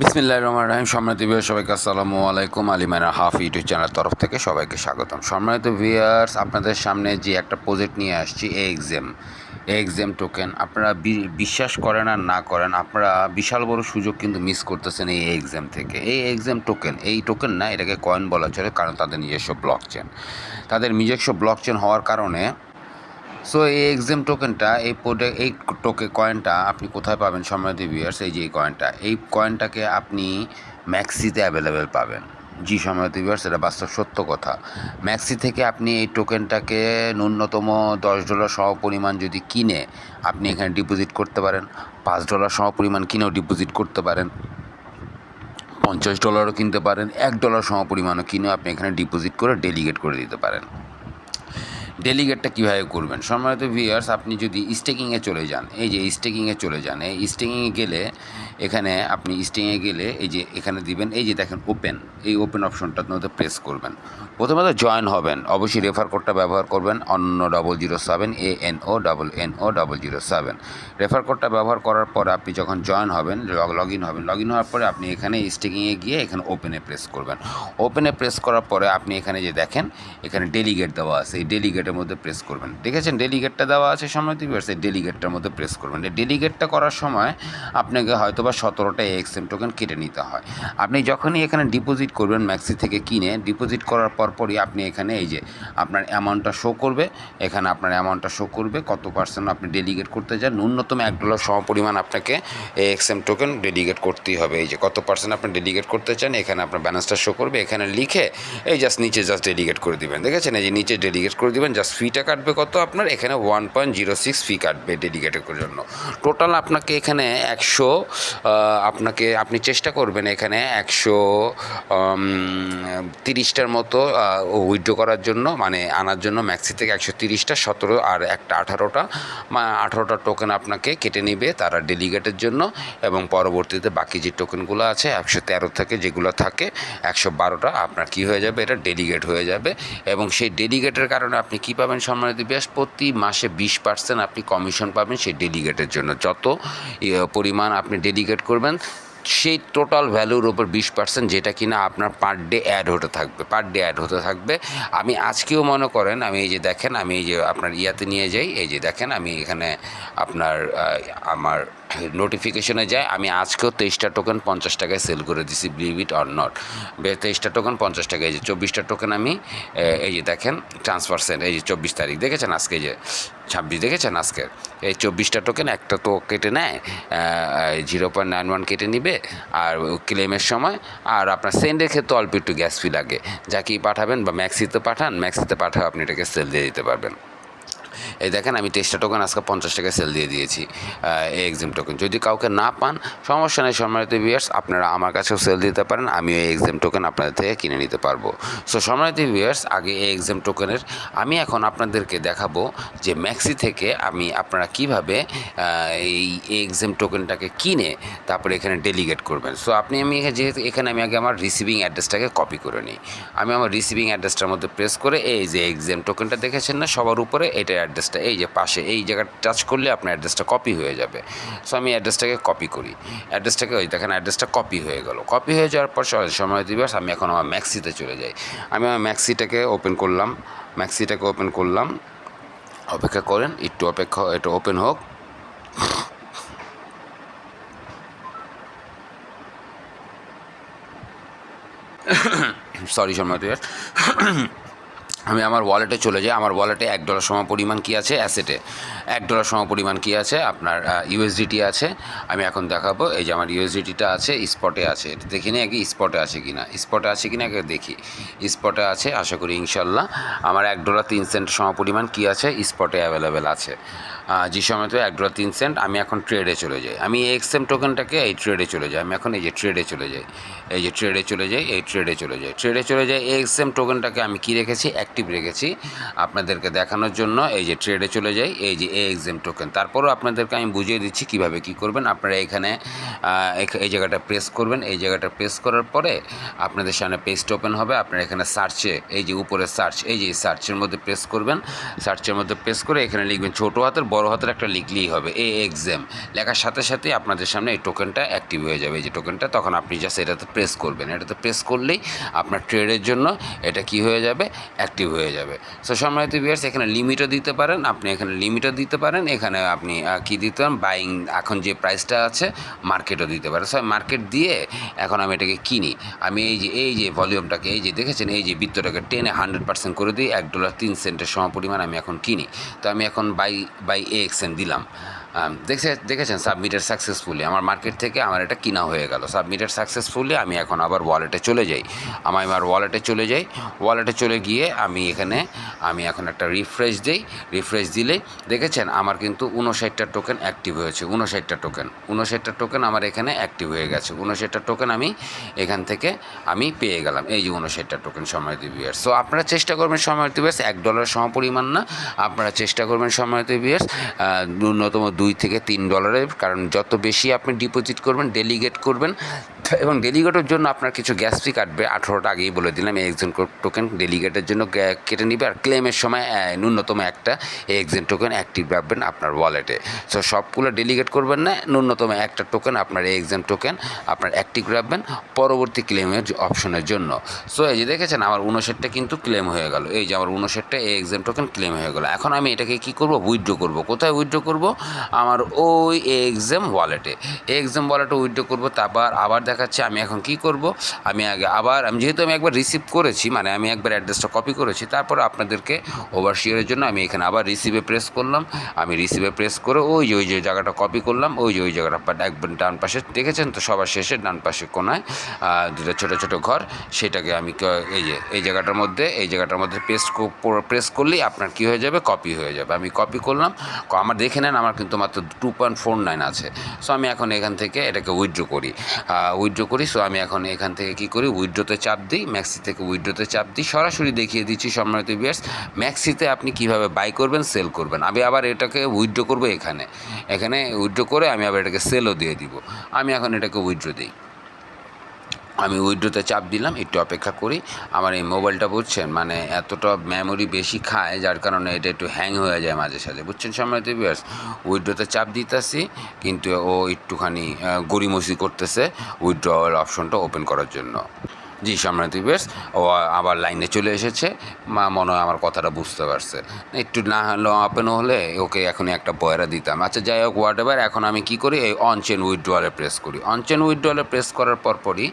বিসমিল্লাহ রহমান রাহিম। সম্মানিত ভিউয়ার সবাইকে আসসালামু আলাইকুম। আলিমানা হাফ ইউটিউব চ্যানেল তরফ থেকে সবাইকে স্বাগতম। সম্মানিত ভিউয়ার্স আপনাদের সামনে যে একটা প্রজেক্ট নিয়ে আসছি A exam A exam token আপনারা বিশ্বাস করেন আর না করেন, আপনারা বিশাল বড় সুযোগ কিন্তু মিস করতেছেন এই এক্সাম থেকে। এই এক্সাম টোকেন এই টোকেন না, এটাকে কয়েন বলা চলে, কারণ তাদের নিজস্ব ব্লক চেন তাদের নিজস্ব ব্লক চেন হওয়ার কারণে সো এই এক্সাম টোকেনটা এই প্রোডাক্ট এই টোকে কয়েনটা আপনি কোথায় পাবেন সম্মানিত ভিউয়ার্স এই যে কয়েনটা এই কয়েনটাকে আপনি ম্যাক্সিতে অ্যাভেলেবেল পাবেন। জি, সম্মানিত ভিউয়ার্স এটা বাস্তব সত্য কথা। ম্যাক্সি থেকে আপনি এই টোকেনটাকে ন্যূনতম দশ ডলার সহ পরিমাণ যদি কিনে, আপনি এখানে ডিপোজিট করতে পারেন। পাঁচ ডলার সহ পরিমাণ কিনেও ডিপোজিট করতে পারেন। পঞ্চাশ ডলারও কিনতে পারেন। এক ডলার সম পরিমাণও কিনেও আপনি এখানে ডিপোজিট করে ডেলিগেট করে দিতে পারেন। ডেলিগেটটা কীভাবে করবেন? সম্মানিত ভিউয়ার্স আপনি যদি স্টেকিংয়ে চলে যান, এই যে স্টেকিংয়ে চলে যান, এই স্টেকিংয়ে গেলে এখানে আপনি স্টেকিংয়ে গেলে এই যে এখানে দিবেন, এই যে দেখেন ওপেন এই ওপেন অপশনটার মধ্যে প্রেস করবেন। প্রথমত জয়েন হবেন, অবশ্যই রেফার কোডটা ব্যবহার করবেন, অন্য double zero seven A N O double N O double zero seven refer কোডটা ব্যবহার করার পর আপনি যখন জয়েন হবেন লগ লগ ইন হবেন লগ ইন হওয়ার পরে আপনি এখানে স্টেকিংয়ে গিয়ে এখানে ওপেনে প্রেস করবেন। ওপেনে প্রেস করার পরে আপনি এখানে যে দেখেন, এখানে ডেলিগেট দেওয়া আছে, এই ডেলিগেটের মধ্যে প্রেস করবেন। দেখেছেন? ডেলিগেটটা দেওয়া আছে সময় দিবে সেই ডেলিগেটটার মধ্যে প্রেস করবেন। ডেলিগেটটা করার সময় আপনাকে হয়তো বা সতেরোটা এক্সএম টোকেন কেটে নিতে হয়। আপনি যখনই এখানে ডিপোজিট করবেন ম্যাক্সি থেকে কিনে ডিপোজিট করার পরপরই আপনি এখানে এই যে আপনার অ্যামাউন্টটা শো করবে। এখানে আপনার অ্যামাউন্টটা শো করবে, কত পার্সেন্ট আপনি ডেলিগেট করতে চান ন্যূনতম এক ডলার সম পরিমাণ আপনাকে এক্সএম টোকেন ডেলিগেট করতেই হবে। এই যে কত পার্সেন্ট আপনি ডেলিগেট করতে চান, এখানে আপনার ব্যালেন্সটা শো করবে। এখানে লিখে এই জাস্ট নিচে জাস্ট ডেলিগেট করে দিবেন। দেখেছেন? এই যে নিচে ডেলিগেট করে দিবেন জাস্ট ফিটা কাটবে কত আপনার? এখানে one point zero six fee কাটবে ডেলিগেটের জন্য। টোটাল আপনাকে এখানে একশো আপনাকে, আপনি চেষ্টা করবেন এখানে একশো তিরিশটার মতো উইথড্র করার জন্য মানে আনার জন্য ম্যাক্সি থেকে একশো তিরিশটা, সতেরো আর একটা আঠারোটা আঠারোটা টোকেন আপনাকে কেটে নেবে তারা ডেলিগেটের জন্য এবং পরবর্তীতে বাকি যে টোকেনগুলো আছে, একশো তেরো থেকে যেগুলো থাকে, একশো বারোটা, আপনার কী হয়ে যাবে? এটা ডেলিগেট হয়ে যাবে এবং সেই ডেলিগেটের কারণে আপনি কী পাবেন সম্মানিত ব্যাস? প্রতি মাসে বিশ পার্সেন্ট আপনি কমিশন পাবেন সেই ডেলিগেটের জন্য। যত পরিমাণ আপনি ডেলিগেট করবেন, সেই টোটাল ভ্যালুর ওপর বিশ পার্সেন্ট যেটা কিনা আপনার পার ডে অ্যাড হতে থাকবে পার ডে অ্যাড হতে থাকবে। আমি আজকেও মনে করেন, আমি এই যে দেখেন, আমি এই যে আপনার ইয়াতে নিয়ে যাই, এই যে দেখেন, আমি এখানে আপনার আমার নোটিফিকেশনে যায়, আমি আজকেও তেইশটা টোকেন পঞ্চাশ টাকায় সেল করে দিছি বিলিভ ইট অর নট তেইশটা টোকেন পঞ্চাশ টাকা এই যে চব্বিশটা টোকেন আমি এই যে দেখেন ট্রান্সফার সেন্ট এই যে চব্বিশ তারিখ, দেখেছেন আজকে যে ছাব্বিশ, দেখেছেন আজকের এই চব্বিশটা টোকেন একটা তো কেটে নেয় জিরো পয়েন্ট নাইন ওয়ান কেটে নিবে, আর ক্লেমের সময়, আর আপনার সেন্ডের ক্ষেত্রে অল্প একটু গ্যাস ফি লাগে। যাকেই পাঠাবেন বা ম্যাক্সিতে পাঠান ম্যাক্সিতে পাঠাও, আপনি এটাকে সেল দিয়ে দিতে পারবেন। এই দেখেন, আমি তেইশটা টোকেন আজকে পঞ্চাশ টাকা সেল দিয়ে দিয়েছি এই এক্সাম টোকেন যদি কাউকে না পান, সমস্যা নেই, সম্মানিত ভিউয়ার্স আপনারা আমার কাছেও সেল দিতে পারেন, আমিও এই এক্সাম টোকেন আপনাদের থেকে কিনে নিতে পারব। সো সম্মানিত ভিউয়ার্স আগে এই এক্সাম টোকেনের আমি এখন আপনাদেরকে দেখাবো যে ম্যাক্সি থেকে আমি আপনারা কীভাবে এই এক্সাম টোকেনটাকে কিনে তারপরে এখানে ডেলিগেট করবেন। সো আপনি আমি যেহেতু, এখানে আমি আগে আমার রিসিভিং অ্যাড্রেসটাকে কপি করে নিই। আমি আমার রিসিভিং অ্যাড্রেসটার মধ্যে প্রেস করে, এই যে এক্সাম টোকেনটা দেখেছেন না, সবার উপরে এইটার অ্যাড্রেসটা এই যে পাশে, এই জায়গাটা টাচ করলে আপনার অ্যাড্রেসটা কপি হয়ে যাবে। সো আমি অ্যাড্রেসটাকে কপি করি। অ্যাড্রেসটাকে ওই দেখেন অ্যাড্রেসটা কপি হয়ে গেল। কপি হয়ে যাওয়ার পর সময় দিবস, আমি এখন আমার ম্যাক্সিতে চলে যাই। আমি আমার ম্যাক্সিটাকে ওপেন করলাম। ম্যাক্সিটাকে ওপেন করলাম। অপেক্ষা করেন, একটু অপেক্ষা এটা ওপেন হোক। সরি সম্মানিত। আমি আমার ওয়ালেটে চলে যাই। আমার ওয়ালেটে এক ডলার সম পরিমাণ কী আছে? অ্যাসেটে এক ডলার সম পরিমাণ কী আছে? আপনার ইউএসডিটি আছে। আমি এখন দেখাবো। এই যে আমার ইউএসডিটিটা আছে স্পটে আছে। এটা দেখি না আগে স্পটে আছে কি না স্পটে আছে কি না আগে দেখি। স্পটে আছে, আশা করি ইনশাল্লাহ। আমার এক ডলার তিন সেন্ট সম পরিমাণ কী আছে? স্পটে অ্যাভেলেবেল আছে। যে সময় তো এক ডলার তিন সেন্ট আমি এখন ট্রেডে চলে যাই। আমি এক্সএম টোকেনটাকে এই ট্রেডে চলে যাই। আমি এখন এই যে ট্রেডে চলে যাই। এই যে ট্রেডে চলে যাই, এই ট্রেডে চলে যাই। ট্রেডে চলে যাই এক্সএম টোকেনটাকে আমি কী রেখেছি? অ্যাক্টিভ রেখেছি আপনাদেরকে দেখানোর জন্য। এই যে ট্রেডে চলে যাই, এই যে এ এক্সএম টোকেন তারপরও আপনাদেরকে আমি বুঝিয়ে দিচ্ছি কীভাবে কি করবেন। আপনারা এখানে এই জায়গাটা প্রেস করবেন। এই জায়গাটা প্রেস করার পরে আপনাদের সামনে পেজটা ওপেন হবে। আপনারা এখানে সার্চে এই যে উপরে সার্চ এই যে সার্চের মধ্যে প্রেস করবেন। সার্চের মধ্যে প্রেস করে এখানে লিখবেন ছোটো হাতের, বড় হাতের একটা লিখলেই হবে এ এক্সাম লেখার সাথে সাথে আপনাদের সামনে এই টোকেনটা অ্যাক্টিভ হয়ে যাবে। এই যে টোকেনটা তখন আপনি জাস্ট এটাতে প্রেস করবেন। এটাতে প্রেস করলেই আপনার ট্রেডের জন্য এটা কি হয়ে যাবে? অ্যাক্টিভ হয়ে যাবে। সো সম্মানিত ভিউয়ার্স এখানে লিমিটও দিতে পারেন, আপনি এখানে লিমিটও দিতে পারেন, এখানে আপনি কি দিতে পারেন? বাইং এখন যে প্রাইসটা আছে মার্কেটও দিতে পারেন। সো মার্কেট দিয়ে এখন আমি এটাকে কিনি। আমি এই যে এই যে ভলিউমটাকে এই যে দেখেছেন, এই যে বৃত্তটাকে টেনে হান্ড্রেড পার্সেন্ট করে দিই এক ডলার তিন সেন্টের সমপরিমাণ আমি এখন কিনি। তো আমি এখন বাই বাই এ এক্সেন দিলাম। দেখছে দেখেছেন সাবমিটেড সাকসেসফুলি আমার মার্কেট থেকে আমার এটা কিনা হয়ে গেল। সাবমিটেড সাকসেসফুলি আমি এখন আবার ওয়ালেটে চলে যাই। আমি আমার ওয়ালেটে চলে যাই। ওয়ালেটে চলে গিয়ে আমি এখানে, আমি এখন একটা রিফ্রেশ দিই। রিফ্রেশ দিলেই দেখেছেন আমার কিন্তু উনষাটটা টোকেন অ্যাক্টিভ হয়েছে। উনষাটটা টোকেন উনষাটটা টোকেন আমার এখানে অ্যাক্টিভ হয়ে গেছে। উনষাটটা টোকেন আমি এখান থেকে আমি পেয়ে গেলাম। এই যে উনষাটটা টোকেন সময় বিয়ার্স সো আপনারা চেষ্টা করবেন সময় বিয়ার্স এক ডলার সমপরিমাণ না। আপনারা চেষ্টা করবেন সময় বিয়ার্স ন্যূনতম দুই থেকে তিন ডলারের কারণ যত বেশি আপনি ডিপোজিট করবেন ডেলিগেট করবেন, এবং ডেলিগেটের জন্য আপনার কিছু গ্যাস ফি কাটবে। আঠেরোটা আগেই বলে দিলাম এক্সেন টোকেন ডেলিগেটের জন্য কেটে নিবে, আর ক্লেমের সময় ন্যূনতম একটা এক্সেন টোকেন অ্যাক্টিভ রাখবেন আপনার ওয়ালেটে সো সবগুলো ডেলিগেট করবেন না, ন্যূনতম একটা টোকেন আপনার এই এক্সাম টোকেন আপনার অ্যাক্টিভ রাখবেন পরবর্তী ক্লেমের অপশনের জন্য। সো এই যে দেখেছেন, আমার উনষাটটা কিন্তু ক্লেম হয়ে গেল। এই যে আমার উনষাটটা এই এক্সাম টোকেন ক্লেম হয়ে গেল। এখন আমি এটাকে কি করব? উইথড্র করব। কোথায় উইথড্র করব? আমার ওই এক্সাম ওয়ালেটে এক্সাম ওয়ালেটে উইথড্র করব, তারপর আবার দেখাচ্ছে আমি এখন কি করব। আমি আগে আবার, আমি যেহেতু আমি একবার রিসিভ করেছি মানে আমি একবার অ্যাড্রেসটা কপি করেছি, তারপর আপনাদেরকে ওভারশিয়ারের জন্য আমি এখানে আবার রিসিভে প্রেস করলাম। আমি রিসিভে প্রেস করে ওই যে ওই যে জায়গাটা কপি করলাম, ওই যে, ওই জায়গাটা একবার ডান পাশে দেখেছেন তো, সবার শেষে ডান পাশে কোনায় দুটো ছোটো ছোটো ঘর, সেটাকে আমি এই যে, এই জায়গাটার মধ্যে, এই জায়গাটার মধ্যে পেস্ট প্রেস করলেই আপনার কি হয়ে যাবে? কপি হয়ে যাবে। আমি কপি করলাম আমার দেখে নেন, আমার কিন্তু মাত্র টু পয়েন্ট ফোর নাইন আছে। সো আমি এখন এখান থেকে এটাকে উইথড্র করি। উইথড্র করি সো আমি এখন এখান থেকে কি করি উইথড্রোতে চাপ দিই ম্যাক্সি থেকে উইথড্রোতে চাপ দিই, সরাসরি দেখিয়ে দিচ্ছি সম্মানিত বিয়ার্স ম্যাক্সিতে আপনি কীভাবে বাই করবেন সেল করবেন। আমি আবার এটাকে উইথড্র করব এখানে। এখানে উইথড্র করে আমি আবার এটাকে সেলও দিয়ে দিব। আমি এখন এটাকে উইথড্র দিই। আমি উইড্রোতে চাপ দিলাম, একটু অপেক্ষা করি। আমার এই মোবাইলটা বুঝছেন মানে এতটা মেমোরি বেশি খায়, যার কারণে এটা একটু হ্যাং হয়ে যায় মাঝে সাঝে। বুঝছেন সময় বিয়ার্স উইড্রোতে চাপ দিতেছি, কিন্তু ও একটুখানি গড়িমসি করতেছে উইড্রোয়াল অপশনটা ওপেন করার জন্য। জি, সম্রাট বিয়ার্স ও আবার লাইনে চলে এসেছে। মা, মনে হয় আমার কথাটা বুঝতে পারছে। একটু না হলে ওপেন হলে ওকে এখনই একটা বয়রা দিতাম। আচ্ছা যাই হোক হোয়াট এভার এখন আমি কি করি? এই অনচেন উইথড্রয়ালে প্রেস করি। অনচেন উইথড্রয়ালে প্রেস করার পরপরই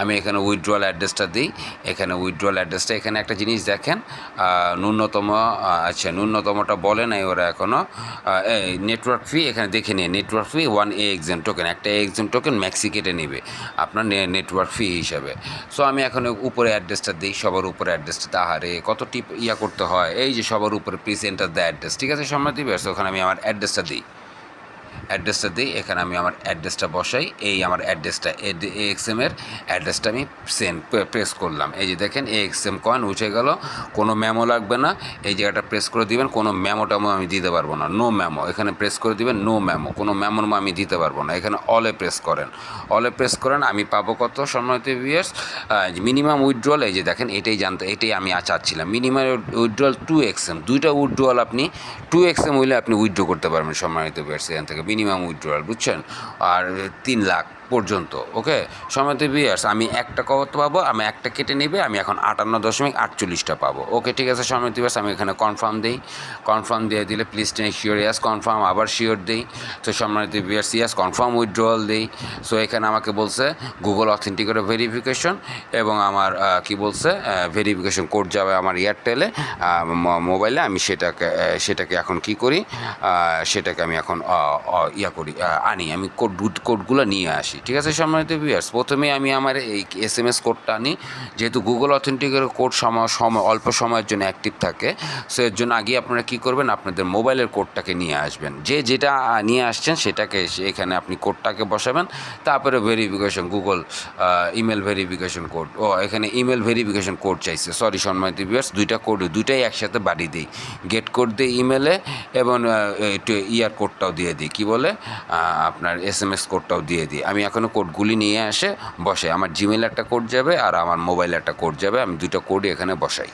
আমি এখানে উইথড্রয়াল অ্যাড্রেসটা দিই। এখানে উইথড্রয়াল অ্যাড্রেসটা এখানে একটা জিনিস দেখেন ন্যূনতম আচ্ছা ন্যূনতমটা বলে নাই ওরা এখনও এই নেটওয়ার্ক ফি এখানে দেখে নিয়ে network fee one A exam token একটা এ এক্সাম টোকেন ম্যাক্সি কেটে নেবে। আপনার নেটওয়ার্ক ফি হিসাবে। সো আমি এখন উপরে অ্যাড্রেসটা দিই, সবার উপরে অ্যাড্রেসটা তাহারে কত টিপ ইয়া করতে হয়, এই যে সবার উপরে প্লিজ এন্টার দ্য অ্যাড্রেস ঠিক আছে সম্মতি ব্যাস ওখানে আমি আমার অ্যাড্রেসটা দিই। অ্যাড্রেসটা দিই, এখানে আমি আমার অ্যাড্রেসটা বসাই, এই আমার অ্যাড্রেসটা এ এক্সএম এর অ্যাড্রেসটা আমি সেন্ড প্রেস করলাম। এই যে দেখেন, এ এক্সএম কয়েন উঠে গেল, কোনো ম্যামো লাগবে না, এই জায়গাটা প্রেস করে দিবেন, কোনো ম্যামো ট্যামো আমি দিতে পারব না নো ম্যামো এখানে প্রেস করে দিবেন নো ম্যামো কোনো মেমোর আমি দিতে পারব না, এখানে অলে প্রেস করেন। অলে প্রেস করেন, আমি পাবো কত, সম্মানিত ভিউয়ার্স মিনিমাম উইথড্রল এই যে দেখেন, এটাই জানতে, এটাই আমি চাচ্ছিলাম। মিনিমাম উইথড্রল টু এক্সএম দুইটা উইথড্রল আপনি টু এক্সএম হইলে আপনি উইথড্র করতে পারবেন, সম্মানিত ভিউয়ার্স এখান থেকে। মিনিমাম উইথড্রয়াল বুঝছেন? আর তিন লাখ। পর্যন্ত ওকে সময়ত বিয়ার্স, আমি একটা কত পাবো, আমি একটা কেটে নেবে, আমি এখন আটান্ন দশমিক আটচল্লিশটা পাবো ওকে ঠিক আছে সময়ত বিয়ার্স, আমি এখানে কনফার্ম দিই কনফার্ম দিয়ে দিলে please ten sure yes confirm আবার শিওর দিই, তো সম্মানিত বিয়ার্স ইয়াস কনফার্ম উইথড্রল দিই সো এখানে আমাকে বলছে গুগল অথেন্টিকেটের ভেরিফিকেশন এবং আমার কি বলছে ভেরিফিকেশন কোড যাবে আমার এয়ারটেলে মোবাইলে আমি সেটাকে সেটাকে এখন কি করি সেটাকে আমি এখন ইয়া করি আনি, আমি কোড কোডগুলো নিয়ে আসি। ঠিক আছে, সম্মানিত ভিউয়ার্স প্রথমে আমি আমার এই এস এম এস কোডটা আনি। যেহেতু গুগল অথেন্টিকের কোড সময় সময়, অল্প সময়ের জন্য অ্যাক্টিভ থাকে সো এর জন্য আগে আপনারা কী করবেন? আপনাদের মোবাইলের কোডটাকে নিয়ে আসবেন। যে যেটা নিয়ে আসছেন, সেটাকে এখানে আপনি কোডটাকে বসাবেন। তারপরে verification Google email verification code ও, এখানে ইমেল ভেরিফিকেশন কোড চাইছে। সরি সম্মানিত ভিউয়ার্স দুইটা কোড দুইটাই একসাথে বাড়ি দিই। গেট কোড দিই ইমেলে এবং ইয়ার কোডটাও দিয়ে দিই। কী বলে? আপনার এস এম এস কোডটাও দিয়ে দিই। আমি এখনও কোডগুলি নিয়ে আসে, বসে। আমার জিমেল একটা কোড যাবে আর আমার মোবাইল একটা কোড যাবে, আমি দুটো কোডই এখানে বসাই।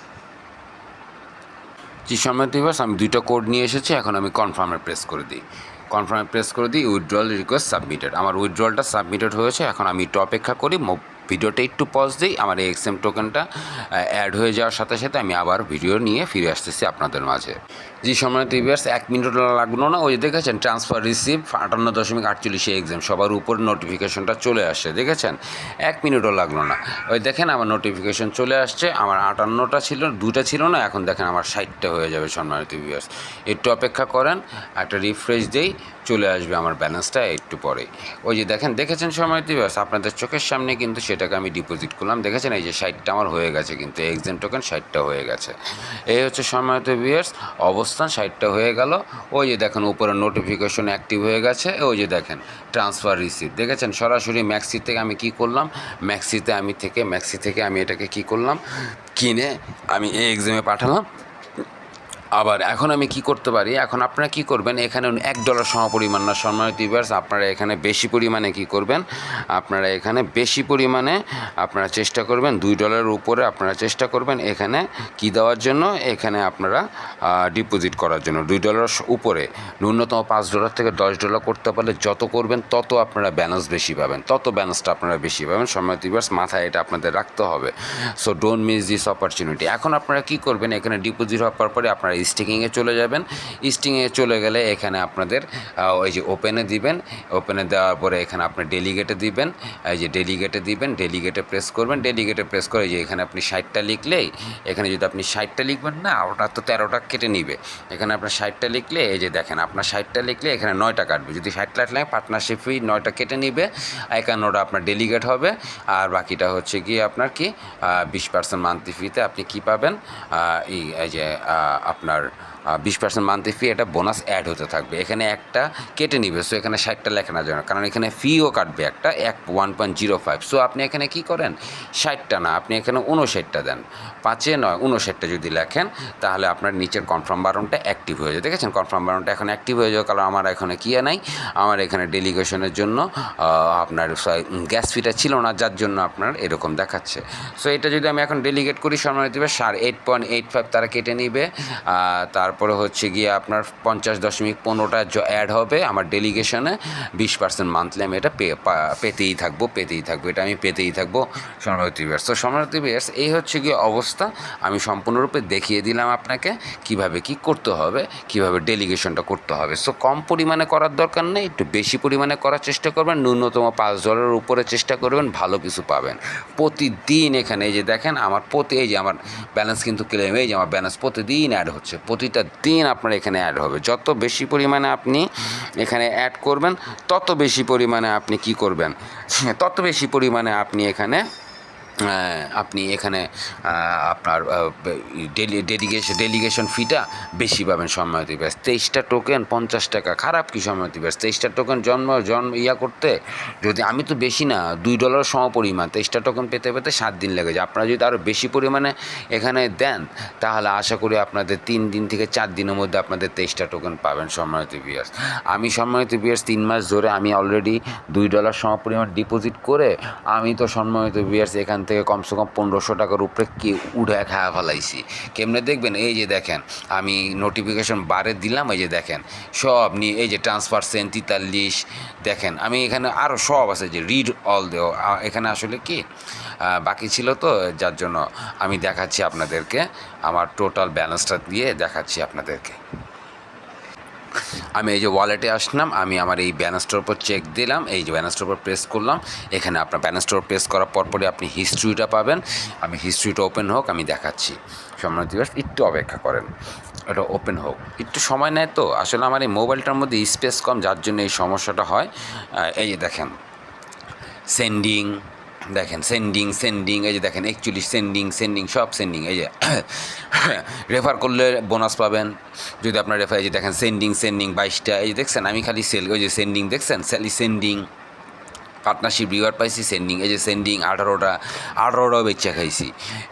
জি, সম্মানিত ভিউয়ার্স আমি দুইটা কোড নিয়ে এসেছি, এখন আমি কনফার্মে প্রেস করে দিই। কনফার্মে প্রেস করে দিই উইথড্রল রিকোয়েস্ট সাবমিটেড আমার উইথড্রলটা সাবমিটেড হয়েছে, এখন আমি একটু অপেক্ষা করি ভিডিওটা একটু পজ দিই, আমার এই এক্সএম টোকেনটা অ্যাড হয়ে যাওয়ার সাথে সাথে আমি আবার ভিডিও নিয়ে ফিরে আসতেছি আপনাদের মাঝে। জি, সম্মানিত ভিউয়ার্স এক মিনিট লাগল না। ওই যে দেখেছেন ট্রান্সফার রিসিভ আটান্ন দশমিক আটচল্লিশে এক্সাম সবার উপর নোটিফিকেশনটা চলে আসছে, দেখেছেন? এক মিনিটও লাগল না। ওই দেখেন আমার নোটিফিকেশন চলে আসছে, আমার আটান্নটা ছিল দুটা ছিল না, এখন দেখেন আমার ষাটটা হয়ে যাবে, সম্মানিত ভিউয়ার্স একটু অপেক্ষা করেন, একটা রিফ্রেশ দেই চলে আসবে আমার ব্যালেন্সটা একটু পরে ওই যে দেখেন, দেখেছেন সম্মানিত ভিউয়ার্স আপনাদের চোখের সামনে কিন্তু সেটাকে আমি ডিপোজিট করলাম। দেখেছেন? এই যে ষাটটা আমার হয়ে গেছে কিন্তু এক্সাম টোকেন ষাটটা হয়ে গেছে। এই হচ্ছে সম্মানিত ভিউয়ার্স অবস্থান ষাটটা হয়ে গেল। ওই যে দেখেন, উপরে নোটিফিকেশন অ্যাক্টিভ হয়ে গেছে। ওই যে দেখেন ট্রান্সফার রিসিভ দেখেছেন? সরাসরি ম্যাক্সি থেকে আমি কি করলাম? ম্যাক্সিতে আমি থেকে ম্যাক্সি থেকে আমি এটাকে কি করলাম? কিনে আমি এই এক্সামে পাঠালাম। আবার এখন আমি কি করতে পারি? এখন আপনারা কি করবেন? এখানে এক ডলার সমপরিমাণ না সম্মানিত ভিউয়ার্স আপনারা এখানে বেশি পরিমাণে কি করবেন? আপনারা এখানে বেশি পরিমাণে আপনারা চেষ্টা করবেন, দুই ডলারের উপরে আপনারা চেষ্টা করবেন এখানে কি দেওয়ার জন্য? এখানে আপনারা ডিপোজিট করার জন্য। দুই ডলার উপরে। ন্যূনতম পাঁচ ডলার থেকে দশ ডলার করতে পারলে যত করবেন, তত আপনারা ব্যালেন্স বেশি পাবেন। তত ব্যালেন্সটা আপনারা বেশি পাবেন। সম্মানিত ভিউয়ার্স মাথায় এটা আপনাদের রাখতে হবে। So don't miss this opportunity এখন আপনারা কি করবেন? এখানে ডিপোজিট হওয়ার পরে আপনারা স্টিকিংয়ে চলে যাবেন। স্টিংয়ে চলে গেলে এখানে আপনাদের ওই যে ওপেনে দিবেন। ওপেনে দেওয়ার পরে এখানে আপনি ডেলিগেটে দিবেন। এই যে ডেলিগেটে দিবেন ডেলিগেটে প্রেস করবেন। ডেলিগেটে প্রেস করে যে এখানে আপনি ষাটটা লিখলেই এখানে যদি আপনি ষাটটা লিখবেন না ওটা তো তেরোটা কেটে নিবে। এখানে আপনার ষাটটা লিখলে এই যে দেখেন আপনার ষাটটা লিখলে এখানে নয়টা কাটবে। যদি ষাট লাখলে পার্টনারশিপ ফি নয়টা কেটে নিবে। একান্নটা আপনার ডেলিগেট হবে। আর বাকিটা হচ্ছে কি আপনার কি বিশ পার্সেন্ট মান্থলি ফিতে আপনি কি পাবেন? এই যে আহ, আপনার বিশ পার্সেন্ট মান্থলি ফি এটা বোনাস অ্যাড হতে থাকবে। এখানে একটা কেটে নিবে সো এখানে ষাটটা লেখা না যাবে কারণ এখানে ফিও কাটবে একটা, এক one point zero five so আপনি এখানে কী করেন? ষাটটা না, আপনি এখানে ঊনষাটটা দেন। পাঁচে নয় উনষাটটা যদি লেখেন, তাহলে আপনার নিচের কনফার্ম বারণটা অ্যাক্টিভ হয়ে যায়। দেখেছেন? কনফার্ম বারণটা এখন অ্যাক্টিভ হয়ে যাবে কারণ আমার এখানে কিয়া নাই? আমার এখানে ডেলিগেশনের জন্য আপনার গ্যাস ফিটা ছিল না, যার জন্য আপনার এরকম দেখাচ্ছে। সো এটা যদি আমি এখন ডেলিগেট করি সম্মানিত দিবে sir eight point eight five তারা কেটে নিবে। তারপরে হচ্ছে গিয়ে আপনার পঞ্চাশ দশমিক পনেরোটা অ্যাড হবে আমার ডেলিগেশনে বিশ পার্সেন্ট মান্থলি আমি এটা পেতেই থাকব পেতেই থাকব, এটা আমি পেতেই থাকব। সম্রাট বিয়ার্স তো সম্রাট বিয়ার্স এই হচ্ছে গিয়ে অবস্থা। আমি সম্পূর্ণরূপে দেখিয়ে দিলাম আপনাকে কীভাবে কি করতে হবে, কীভাবে ডেলিগেশনটা করতে হবে। সো কম পরিমাণে করার দরকার নেই, একটু বেশি পরিমাণে করার চেষ্টা করবেন, ন্যূনতম পাঁচ ডলারের উপরে চেষ্টা করবেন, ভালো কিছু পাবেন। প্রতিদিন এখানে এই যে দেখেন, আমার প্রতি এই যে আমার ব্যালেন্স কিন্তু ক্লেম এই যে আমার ব্যালেন্স প্রতিদিন অ্যাড হচ্ছে, প্রতিটা দিন আপনার এখানে অ্যাড হবে। যত বেশি পরিমাণে আপনি এখানে অ্যাড করবেন, তত বেশি পরিমাণে আপনি কি করবেন? তত বেশি পরিমাণে আপনি এখানে আপনি এখানে আপনার ডেলি ডেলিগেশন ডেলিগেশন ফিটা বেশি পাবেন সম্মতি ব্যাস তেইশটা টোকেন পঞ্চাশ টাকা, খারাপ কি সম্মতি ব্যাস তেইশটা টোকেন জন্ম জন্ম, ইয়া করতে যদি, আমি তো বেশি না, দুই ডলার সম পরিমাণ, তেইশটা টোকেন পেতে পেতে সাত দিন লেগে যায়। আপনারা যদি আরও বেশি পরিমাণে এখানে দেন, তাহলে আশা করি আপনাদের তিন দিন থেকে চার দিনের মধ্যে আপনাদের তেইশটা টোকেন পাবেন সম্মানিত বিয়ার্স আমি সম্মানিত বিয়ার্স তিন মাস ধরে আমি অলরেডি দুই ডলার সম পরিমাণ ডিপোজিট করে, আমি তো সম্মানিত বিয়ার্স এখান থেকে কমসে কম পনেরোশো টাকার উপরে কি উঠে খাওয়া ফেলাইছি। কেমনে দেখবেন? এই যে দেখেন, আমি নোটিফিকেশন বারে দিলাম, এই যে দেখেন, সব নিয়ে, এই যে ট্রান্সফার সেন তেতাল্লিশ, দেখেন, আমি এখানে আরও সব আছে, যে রিড অল দেও এখানে আসলে কি বাকি ছিল তো, যার জন্য আমি দেখাচ্ছি আপনাদেরকে, আমার টোটাল ব্যালেন্সটা দিয়ে দেখাচ্ছি আপনাদেরকে। আমি এই যে ওয়ালেটে আসলাম, আমি আমার এই ব্যানাসটার উপর চেক দিলাম, এই যে ব্যানাসটার উপর প্রেস করলাম। এখানে আপনার ব্যানাসটার উপর প্রেস করার পরপরই আপনি হিস্ট্রিটা পাবেন। আমি হিস্ট্রিটা ওপেন হোক, আমি দেখাচ্ছি। দিবস, একটু অপেক্ষা করেন। এটা ওপেন হোক। একটু সময় নেয় তো। আসলে আমার এই মোবাইলটার মধ্যে স্পেস কম, যার জন্য এই সমস্যাটা হয়। এই যে দেখেন সেন্ডিং দেখেন সেন্ডিং সেন্ডিং এই যে দেখেন একচুয়ালি সেন্ডিং সেন্ডিং সব সেন্ডিং এই যে রেফার করলে বোনাস পাবেন। যদি আপনার রেফার এই যে দেখেন সেন্ডিং সেন্ডিং বাইশটা, এই যে দেখছেন, আমি খালি সেল ওই যে সেন্ডিং দেখছেন স্যালি সেন্ডিং পার্টনারশিপ রিওয়ার্ড পাইছি সেন্ডিং এই যে সেন্ডিং আঠারোটা আঠারোটাও বেচা খাইছি।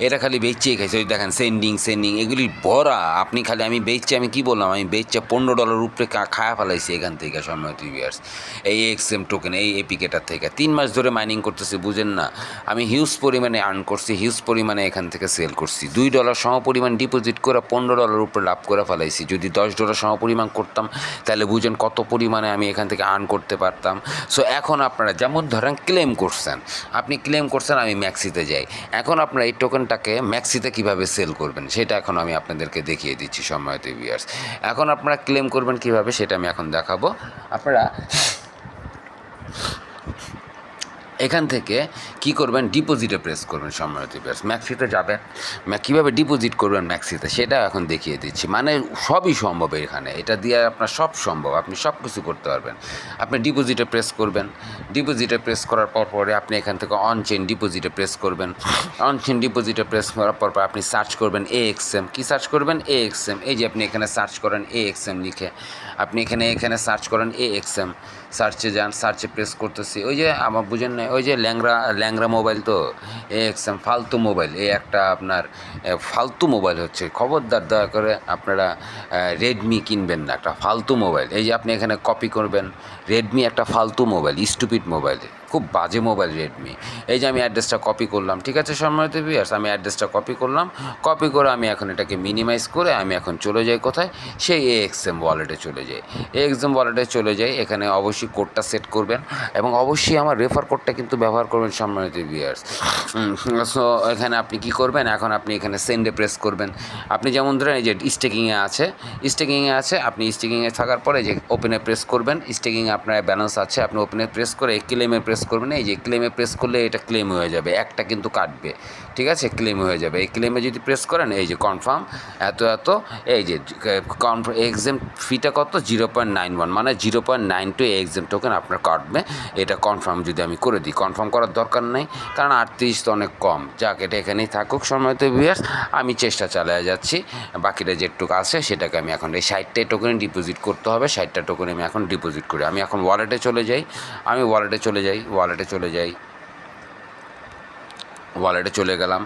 এটা খালি বেচেই খাইছি, ওই দেখেন সেন্ডিং সেন্ডিং এগুলি ভরা। আপনি খালি আমি বেচছি আমি কি বললাম, আমি বেচছে পনেরো ডলার উপরে খায়া ফেলাইছি এখান থেকে সময় ইয়ার্স এই এক্সএম টোকেন এই এপিকেটার থেকে। তিন মাস ধরে মাইনিং করতেছি, বুঝেন না। আমি হিউজ পরিমাণে আর্ন করছি হিউজ পরিমাণে এখান থেকে সেল করছি। দুই ডলার সম পরিমাণ ডিপোজিট করে পনেরো ডলার উপরে লাভ করে ফেলাইছি। যদি দশ ডলার সম পরিমাণ করতাম, তাহলে বুঝেন কত পরিমাণে আমি এখান থেকে আর্ন করতে পারতাম। সো এখন আপনারা, যেমন ধরেন ক্লেম করছেন, আপনি ক্লেম করছেন, আমি ম্যাক্সিতে যাই। এখন আপনারা এই টোকেনটাকে ম্যাক্সিতে কীভাবে সেল করবেন, সেটা এখন আমি আপনাদেরকে দেখিয়ে দিচ্ছি সময়তে ভিউয়ার্স এখন আপনারা ক্লেম করবেন কীভাবে, সেটা আমি এখন দেখাবো। আপনারা এখান থেকে কি করবেন? ডিপোজিটে প্রেস করবেন সম্মানিত প্রেস ম্যাক্সিতে যাবেন। কীভাবে ডিপোজিট করবেন ম্যাক্সিতে সেটা এখন দেখিয়ে দিচ্ছি। মানে সবই সম্ভব এখানে। এটা দিয়ে আপনার সব সম্ভব। আপনি সব কিছু করতে পারবেন। আপনি ডিপোজিটে প্রেস করবেন। ডিপোজিটে প্রেস করার পর পরে আপনি এখান থেকে অন চেন ডিপোজিটে প্রেস করবেন। অন চেন ডিপোজিটে প্রেস করার পর পর আপনি সার্চ করবেন এ এক্সএম কী সার্চ করবেন? এ এক্সএম এই যে আপনি এখানে সার্চ করেন এ এক্সএম লিখে। আপনি এখানে এখানে সার্চ করেন এ এক্সএম সার্চে যান, সার্চে প্রেস করতেছি। ওই যে আমার বুঝেন না ওই যে ল্যাংরা ল্যাংরা মোবাইল তো এ এক্সএম ফালতু মোবাইল এই একটা আপনার ফালতু মোবাইল হচ্ছে। খবরদার, দয়া করে আপনারা রেডমি কিনবেন না, একটা ফালতু মোবাইল এই যে আপনি এখানে কপি করবেন রেডমি একটা ফালতু মোবাইল স্টুপিড মোবাইল খুব বাজে মোবাইল রেডমি এই যে আমি অ্যাড্রেসটা কপি করলাম, ঠিক আছে সম্মানিত ভিউয়ার্স আমি অ্যাড্রেসটা কপি করলাম। কপি করে আমি এখন এটাকে মিনিমাইজ করে আমি এখন চলে যাই কোথায়? সেই এ এক্সএম ওয়ালেটে চলে যাই। এ এক্সএম ওয়ালেটে চলে যাই, এখানে অবশ্যই কোডটা সেট করবেন এবং অবশ্যই আমার রেফার কোডটা কিন্তু ব্যবহার করবেন সম্মানিত ভিউয়ার্স সো এখানে আপনি কি করবেন? এখন আপনি এখানে সেন্ডে প্রেস করবেন। আপনি যেমন ধরেন এই যে স্টেকিংয়ে আছে স্টেকিংয়ে আছে, আপনি স্টেকিংয়ে থাকার পরে যে ওপেনে প্রেস করবেন। স্টেকিংয়ে আপনার ব্যালেন্স আছে, আপনি ওপেনে প্রেস করে ক্লেমে প্রেস করবেন এই যে ক্লেমে প্রেস করলে এটা ক্লেম হয়ে যাবে একটা কিন্তু কাটবে। ঠিক আছে ক্লেম হয়ে যাবে। এই ক্লেমে যদি প্রেস করেন, এই যে কনফার্ম এত এত, এই যে কনফার্ম এক্সাম ফিটা কত? জিরো পয়েন্ট নাইন ওয়ান মানে zero point nine two exam token আপনার কাটবে। এটা কনফার্ম যদি আমি করে দিই কনফার্ম করার দরকার নেই, কারণ আটত্রিশ তো অনেক কম। যাক, এটা এখানেই থাকুক সময়তে বিয়ার্স আমি চেষ্টা চালিয়ে যাচ্ছি। বাকিটা যেটুকু আছে, সেটাকে আমি এখন, এই ষাটটাই টোকেনে ডিপোজিট করতে হবে, ষাটটা টোকেন আমি এখন ডিপোজিট করি। আমি এখন ওয়ালেটে চলে যাই, আমি ওয়ালেটে চলে যাই ওয়ালেটে চলে যাই। ওয়ালেটে চলে গেলাম।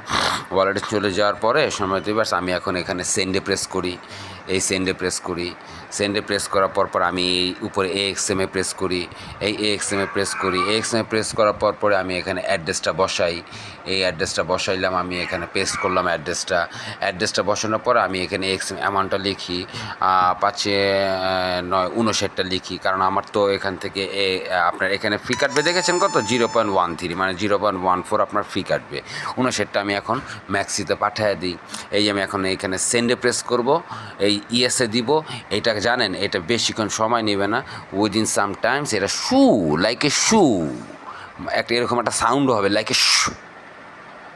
ওয়ালেটে চলে যাওয়ার পরে, সময় দিবাস আমি এখন এখানে সেন্ডে প্রেস করি। এই সেন্ডে প্রেস করি। সেন্ডে প্রেস করার পর পর আমি এই উপরে এ এক্সএমে প্রেস করি। এই এ এক্সএমে প্রেস করি এ এক্সএমে প্রেস করার পর পরে আমি এখানে অ্যাড্রেসটা বসাই। এই অ্যাড্রেসটা বসাইলাম, আমি এখানে পেস্ট করলাম অ্যাড্রেসটা অ্যাড্রেসটা বসানোর পর আমি এখানে এক্সএম অ্যামাউন্টটা লিখি। পাঁচে নয় উনষাটটা লিখি। কারণ আমার তো এখান থেকে এ আপনার এখানে ফি কাটবে। দেখেছেন কত? জিরো পয়েন্ট ওয়ান থ্রি মানে জিরো পয়েন্ট ওয়ান ফোর আপনার ফি কাটবে। উনষাটটা আমি এখন ম্যাক্সিতে পাঠিয়ে দিই। এই আমি এখন এখানে সেন্ডে প্রেস করব। এই ইএসএ দিব। এটা জানেন, এটা বেশিক্ষণ সময় নেবে না। উইদিন সাম টাইমস এটা শু লাইক এ শু। একটা এরকম একটা সাউন্ড হবে লাইক এ শু।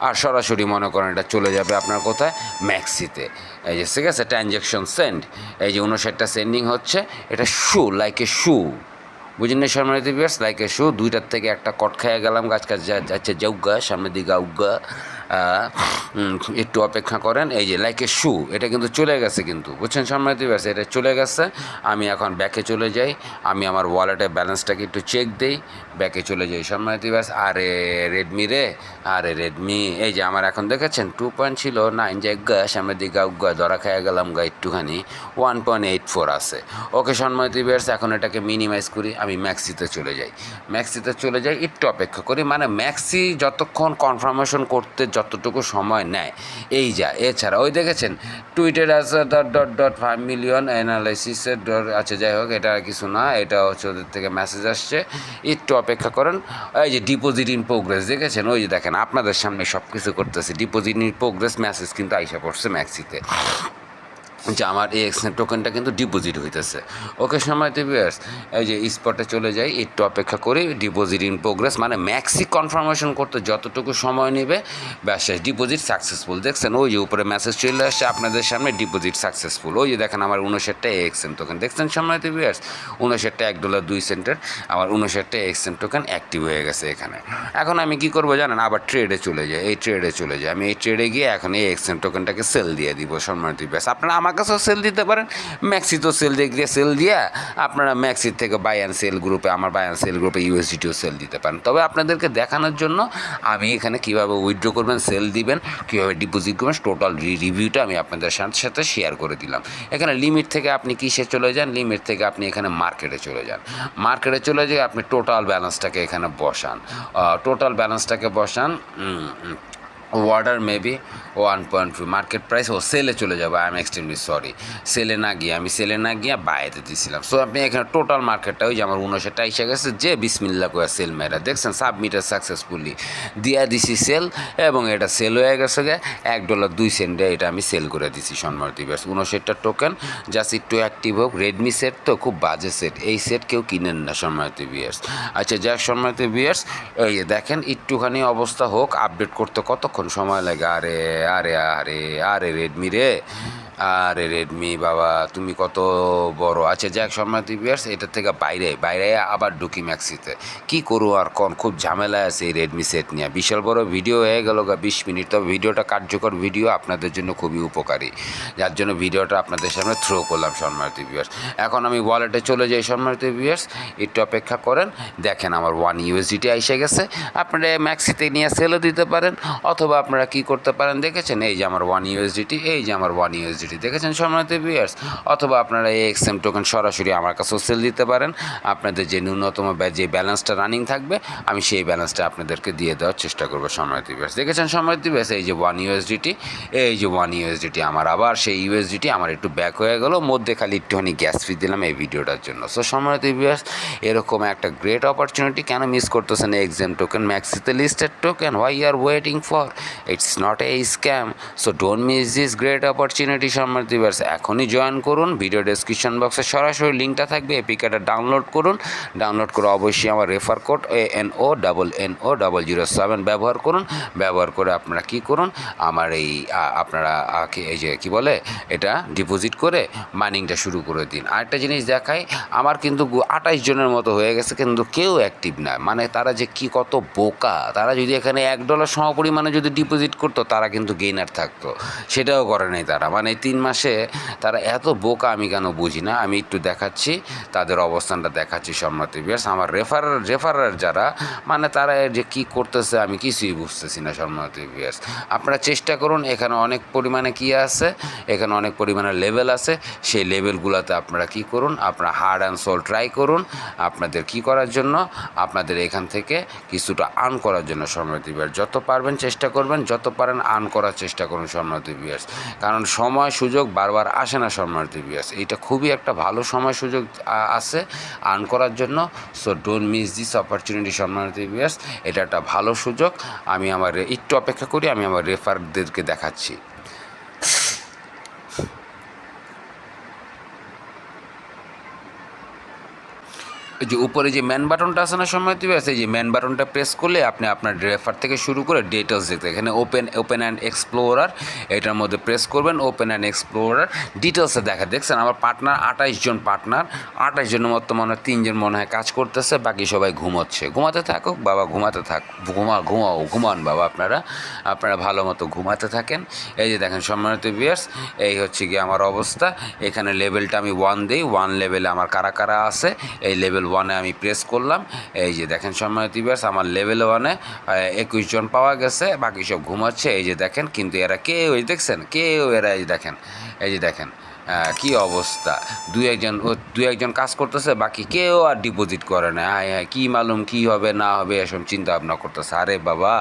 আর সরাসরি মনে করেন এটা চলে যাবে আপনার কোথায়? ম্যাক্সিতে এই যে, ঠিক আছে ট্রানজ্যাকশন সেন্ড এই যে, উনষাটটা সেন্ডিং হচ্ছে, এটা শু লাইক এ শু। বুঝলেন সম্মানিত বিয়ার্স লাইক এ শু, দুইটার থেকে একটা কট খেয়ে গেলাম, গাছ গাছ যাচ্ছে যৌগা সামনের দিকে আউগা। একটু অপেক্ষা করেন। এই যে লাইক এ শু এটা কিন্তু চলে গেছে কিন্তু। বুঝছেন, সম্মানিত বিয়ার্স এটা চলে গেছে। আমি এখন ব্যাকে চলে যাই। আমি আমার ওয়ালেটের ব্যালেন্সটাকে একটু চেক দিই। ব্যাকে চলে যাই, সম্মানিত বিয়ার্স আরে রেডমি রে, আরে রেডমি এই যে, আমার এখন দেখেছেন টু পয়েন্ট ছিল নাইন জায়গা সামনের দিকে আউগা ধরা খেয়ে গেলাম গা একটুখানি। ওয়ান পয়েন্ট এইট ফোর আছে। ওকে সম্মানিত বিয়ার্স এখন এটাকে মিনিমাইজ করি। আমি ম্যাক্সিতে চলে যাই। ম্যাক্সিতে চলে যাই, একটু অপেক্ষা করি। মানে ম্যাক্সি যতক্ষণ কনফার্মেশন করতে যতটুকু সময় নেয়। এই যা, এছাড়া ওই দেখেছেন টুইটের আছে dot dot dot five million অ্যানালাইসিসের dot আছে যাই হোক, এটা কিছু না, এটা হচ্ছে ওদের থেকে মেসেজ আসছে। একটু অপেক্ষা করেন, এই যে ডিপোজিট ইন প্রোগ্রেস দেখেছেন, ওই যে দেখেন, আপনাদের সামনে সব কিছু করতেছে ডিপোজিট ইন প্রোগ্রেস মেসেজ কিন্তু আইসা পড়ছে ম্যাক্সিতে যে আমার এই এক্সচেঞ্জ টোকেনটা কিন্তু ডিপোজিট হইতেছে। ওকে সময় তো ভিউয়ার্স এই যে স্পটে চলে যাই, একটু অপেক্ষা করি ডিপোজিট ইন প্রোগ্রেস মানে ম্যাক্সি কনফার্মেশন করতে যতটুকু সময় নেবে, ব্যাস ডিপোজিট সাকসেসফুল দেখছেন, ওই যে উপরে মেসেজ চলে আসছে, আপনাদের সামনে ডিপোজিট সাকসেসফুল ওই যে দেখেন আমার উনষাটটা এক্সএম টোকেন দেখছেন সময় তো ভিউয়ার্স উনষাটটা এক ডলার দুই সেন্টের আমার উনষাটটা এক্সএম টোকেন অ্যাক্টিভ হয়ে গেছে এখানে। এখন আমি কি করব জানেন, আবার ট্রেডে চলে যাই, এই ট্রেডে চলে যাই। আমি এই ট্রেডে গিয়ে এখন এই এক্সএম টোকেনটাকে সেল দিয়ে দিব সম্মানিত ব্যাস, আপনারা আমাকে কাছেও সেল দিতে পারেন ম্যাক্সিতেও সেল দিয়ে সেল দিয়ে আপনারা ম্যাক্সির থেকে বাই অ্যান্ড সেল গ্রুপে আমার বাই অ্যান্ড সেল গ্রুপে ইউএসডিটিও সেল দিতে পারেন। তবে আপনাদেরকে দেখানোর জন্য আমি এখানে কীভাবে উইথড্র করবেন সেল দিবেন, কীভাবে ডিপোজিট করবেন টোটাল রিভিউটা আমি আপনাদের সাথে সাথে শেয়ার করে দিলাম। এখানে লিমিট থেকে আপনি কিসে চলে যান লিমিট থেকে আপনি এখানে মার্কেটে চলে যান। মার্কেটে চলে যেয়ে আপনি টোটাল ব্যালেন্সটাকে এখানে বসান। টোটাল ব্যালেন্সটাকে বসান order maybe one point two market price ও সেলে চলে যাব আই এম এক্সট্রিমলি সরি সেলে না গিয়ে, আমি সেলে না গিয়ে বাইরে দিয়েছিলাম সো আপনি এখানে টোটাল মার্কেটটা ওই যে আমার উনষাটটা এসে গেছে, যে বিসমিল্লা করে সেল মেরা দেখছেন? সাবমিটার সাকসেসফুলি দিয়া দিছি সেল এবং এটা সেল হয়ে গেছে গে এক ডলার দুই সেন্টে এটা আমি সেল করে দিছি সম্মানিত দিবস উনষাটটা টোকেন জাস্ট একটু অ্যাক্টিভ হোক রেডমি সেট তো খুব বাজে সেট এই সেট কেউ কিনেন না সম্মানিত বিয়ার্স আচ্ছা যাক সম্মানিত বিয়ার্স এই দেখেন, একটুখানি অবস্থা হোক আপডেট করতে কতক্ষণ সময় লাগে আরে আরে আরে আরে রেডমি রে। আরে রেডমি বাবা, তুমি কত বড়। আচ্ছা যাক সম্মানিত বিয়ার্স এটা থেকে বাইরে বাইরে আবার ঢুকি ম্যাক্সিতে। কি করব আর কোন, খুব ঝামেলা আছে এই রেডমি সেট নিয়ে। বিশাল বড় ভিডিও হয়ে গেল গা, বিশ মিনিট। তবে ভিডিওটা কার্যকর ভিডিও, আপনাদের জন্য খুবই উপকারী। যার জন্য ভিডিওটা আপনাদের সামনে থ্রো করলাম সম্মানিত বিয়ার্স এখন আমি ওয়ালেটে চলে যাই সম্মানিত বিয়ার্স একটু অপেক্ষা করেন, দেখেন আমার ওয়ান ইউএসডিটি এসে গেছে। আপনারা ম্যাক্সিতে নিয়ে সেলও দিতে পারেন, অথবা আপনারা কি করতে পারেন, দেখেছেন? এই যে আমার ওয়ান ইউএসডিটি এই যে আমার ওয়ান ইউএসডিটি দেখেছেন সম্মানিত বিয়ার্স অথবা আপনারা এই এক্সএম টোকেন সরাসরি আমার কাছেও সেল দিতে পারেন। আপনাদের যে ন্যূনতম যে ব্যালেন্সটা রানিং থাকবে, আমি সেই ব্যালেন্সটা আপনাদেরকে দিয়ে দেওয়ার চেষ্টা করব সম্মানিত বিয়ার্স দেখেছেন সম্মানিত বিয়ার্স এই যে ওয়ান ইউএসডিটি এই যে ওয়ান ইউএসডিটি আমার আবার সেই ইউএসডিটি আমার একটু ব্যাক হয়ে গেল, মধ্যে খালি একটুখানি গ্যাস ফি দিলাম এই ভিডিওটার জন্য। সো সম্মানিত বিয়ার্স এরকম একটা গ্রেট অপরচুনিটি কেন মিস করতেছেন exam token? ম্যাক্সিতে listed token why are waiting for it's not a scam so don't miss this great opportunity সম্মানিত ভিউয়ার্স এখনই জয়েন করুন। ভিডিও ডেসক্রিপশন বক্সে সরাসরি লিঙ্কটা থাকবে এপিকাটা ডাউনলোড করুন। ডাউনলোড করে অবশ্যই আমার refer code A N O double N O double zero seven ব্যবহার করুন। ব্যবহার করে আপনারা কি করুন? আমার এই আপনারা এই যে, কী বলে? এটা ডিপোজিট করে মাইনিংটা শুরু করে দিন। আরেকটা জিনিস দেখাই, আমার কিন্তু আঠাইশ জনের মতো হয়ে গেছে, কিন্তু কেউ অ্যাক্টিভ না। মানে তারা যে কি কত বোকা, তারা যদি এখানে এক ডলার সমপরিমাণে যদি ডিপোজিট করতো, তারা কিন্তু গেইনার থাকতো। সেটাও করে নাই তারা। মানে তিন মাসে তারা এত বোকা আমি কেন বুঝি না? আমি একটু দেখাচ্ছি, তাদের অবস্থানটা দেখাচ্ছি সম্মতি বিয়ার্স আমার রেফারার রেফারার যারা মানে তারা যে কি করতেছে আমি কিছুই বুঝতেছি না সম্মতি বিয়ার্স আপনারা চেষ্টা করুন, এখানে অনেক পরিমাণে কি আছে, এখানে অনেক পরিমাণে লেভেল আছে, সেই লেভেলগুলোতে আপনারা কি করুন, আপনারা হার্ড অ্যান্ড সোল ট্রাই করুন, আপনাদের কি করার জন্য, আপনাদের এখান থেকে কিছুটা আর্ন করার জন্য সম্মতি বিয়ার্স যত পারবেন চেষ্টা করবেন, যত পারেন আর্ন করার চেষ্টা করুন সম্মতি বিয়ার্স কারণ সময় সুযোগ বারবার আসে না সম্মানিত ভিউয়ার্স এইটা খুবই একটা ভালো সময় সুযোগ আছে আর্ন করার জন্য। So don't miss this opportunity সম্মানিত ভিউয়ার্স এটা একটা ভালো সুযোগ। আমি আমার একটু অপেক্ষা করি, আমি আমার রেফারদেরকে দেখাচ্ছি। যে উপরে যে ম্যান বাটনটা আছে না সময় দিবে আছে এই যে ম্যান বাটনটা প্রেস করলে আপনি আপনার রেফার থেকে শুরু করে ডিটেলস দেখতে এখানে ওপেন ওপেন অ্যান্ড এক্সপ্লোরার এটার মধ্যে প্রেস করবেন ওপেন অ্যান্ড এক্সপ্লোরার ডিটেলসে দেখা। দেখছেন, আমার পার্টনার আঠাইশ জন পার্টনার আঠাইশ জনের মতো মনে হয় তিনজন মনে হয় কাজ করতেছে, বাকি সবাই ঘুমোচ্ছে। ঘুমাতে থাকুক, বাবা ঘুমাতে থাক, ঘুমা, ঘুমাও, ঘুমান বাবা আপনারা আপনারা ভালো মতো ঘুমাতে থাকেন। এই যে দেখেন সম্মানিত বিয়ার্স এই হচ্ছে গিয়ে আমার অবস্থা। এখানে লেভেলটা আমি ওয়ান দিই ওয়ান লেভেলে আমার কারা কারা আছে, এই লেভেল ওয়ানে আমি প্রেস করলাম। এই যে দেখেন সম্মানিত বিয়ার্স আমার লেভেল ওয়ানে একুশ জন পাওয়া গেছে, বাকি সব ঘুমাচ্ছে। এই যে দেখেন, কিন্তু এরা কেউ দেখছেন, কেউ এরা এই দেখেন, এই যে দেখেন। কি অবস্থা? দুই একজন দুই একজন কাজ করতেছে, বাকি কেউ আর ডিপোজিট করে না। হ্যাঁ হ্যাঁ কী মালুম কী হবে, না হবে, এসব চিন্তা ভাবনা করতেছে। আরে বাবা,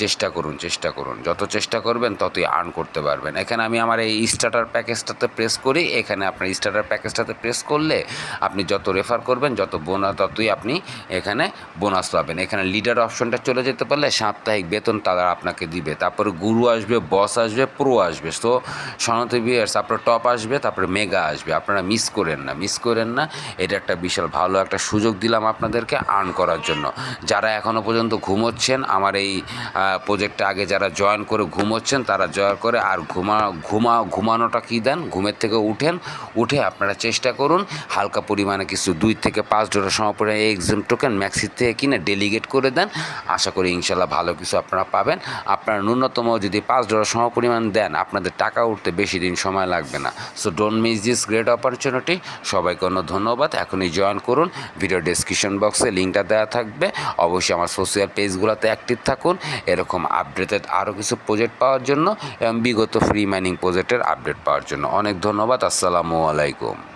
চেষ্টা করুন চেষ্টা করুন। যত চেষ্টা করবেন, ততই আর্ন করতে পারবেন। এখানে আমি আমার এই স্টার্টার প্যাকেজটাতে প্রেস করি। এখানে আপনার স্টার্টার প্যাকেজটাতে প্রেস করলে আপনি যত রেফার করবেন, যত বোনাস ততই আপনি এখানে বোনাস পাবেন। এখানে লিডার অপশনটা চলে যেতে পারলে সাপ্তাহিক বেতন তারা আপনাকে দিবে। তারপরে গুরু আসবে বস আসবে প্রো আসবে। তো সনাতী বিয়ার্স আপনার টপ আসবে। তারপরে মেগা আসবে। আপনারা মিস করেন না মিস করেন না। এটা একটা বিশাল ভালো একটা সুযোগ দিলাম আপনাদেরকে আর্ন করার জন্য। যারা এখনও পর্যন্ত ঘুমোচ্ছেন, আমার এই প্রজেক্টে আগে যারা জয়েন করে ঘুমোচ্ছেন, তারা জয়েন করে আর ঘুমা ঘুমা, ঘুমানোটা কী দেন? ঘুমের থেকে উঠেন, উঠে আপনারা চেষ্টা করুন, হালকা পরিমাণে কিছু দুই থেকে পাঁচ ডলার সময় এক্সাম টোকেন ম্যাক্সির থেকে কিনে ডেলিগেট করে দেন। আশা করি ইনশাল্লাহ ভালো কিছু আপনারা পাবেন। আপনারা ন্যূনতম যদি পাঁচ ডলার সম পরিমাণ দেন, আপনাদের টাকা উঠতে বেশি দিন সময় লাগবে না। So don't miss this great opportunity সবাইকে অন্য ধন্যবাদ। এখনই জয়েন করুন। ভিডিও ডেসক্রিপশন বক্সে লিঙ্কটা দেওয়া থাকবে। অবশ্যই আমার সোশ্যাল পেজগুলোতে অ্যাক্টিভ থাকুন। এরকম আপডেটেড আরও কিছু প্রজেক্ট পাওয়ার জন্য এবং বিগত ফ্রি মাইনিং প্রজেক্টের আপডেট পাওয়ার জন্য। অনেক ধন্যবাদ। আসসালামু আলাইকুম।